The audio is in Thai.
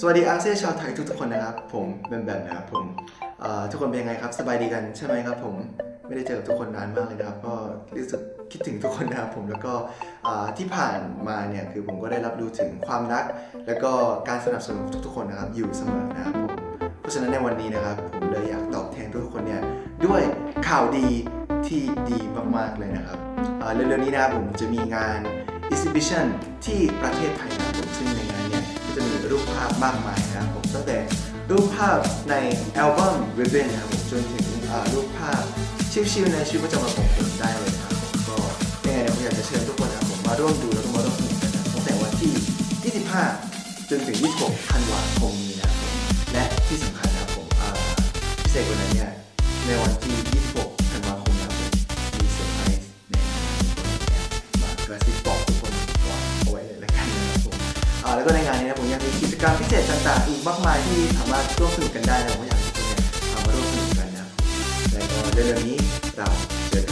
สวัสดีอาเซียนชาวไทยทุกๆคนนะครับ ผมแบมแบมนะครับผมทุกคนเป็นยังไงครับ สบายดีกันใช่ไหมครับผมไม่ได้เจอกับทุกคนนานมากเลยนะครับ ก็รู้สึกคิดถึงทุกคนนะครับผมแล้วก็ที่ผ่านมาเนี่ยคือผมก็ได้รับรู้ถึงความรัก แล้วก็การสนับสนุนทุกๆคนนะครับอยู่เสมอนะครับผมเพราะฉะนั้นในวันนี้นะครับ ผมเลยอยากตอบแทนทุกๆคนเนี่ยด้วยข่าวดีที่ดีมากๆเลยนะครับเร็วๆนี้นะครับผมจะมีงาน exhibition ที่ประเทศไทยนะาพมากมายนะครับผมตั้งแต่รูปภาพในอัลบั้ม Ribbon นะครับผมจนถึงรูปภาพชิวๆในชีวิตประจำวันของผมได้เลยนะครับผมก็ยังไงเนี่ยผมอยากจะเชิญทุกคนนะครับผมมาร่วมดูแล้วก็มาร่วมสนุกกันนะครับตั้งแต่วันที่ 25 จนถึง 26 ธันวาคมนี้นะครับผมและที่สำคัญนะครับผมพิเศษกว่านั้นเนี่ยในวันที่ 26 ธันวาคมนะครับผมมีเซอร์ไพรส์แน่นอนมากระซิบบอกทุกคนก่อนเอาไว้เลยละกันนะครับผมแล้วก็ในงานนี้นะผมยังมี จกรรมพิเศษต่างๆอีกมากมายที่สามารถร่วมสนุกกันได้นะผมอยากให้ทุกคนเนี่ยเอามาร่วมสนุกกันนะแล้วก็เร็วๆนี้เราเจอกัน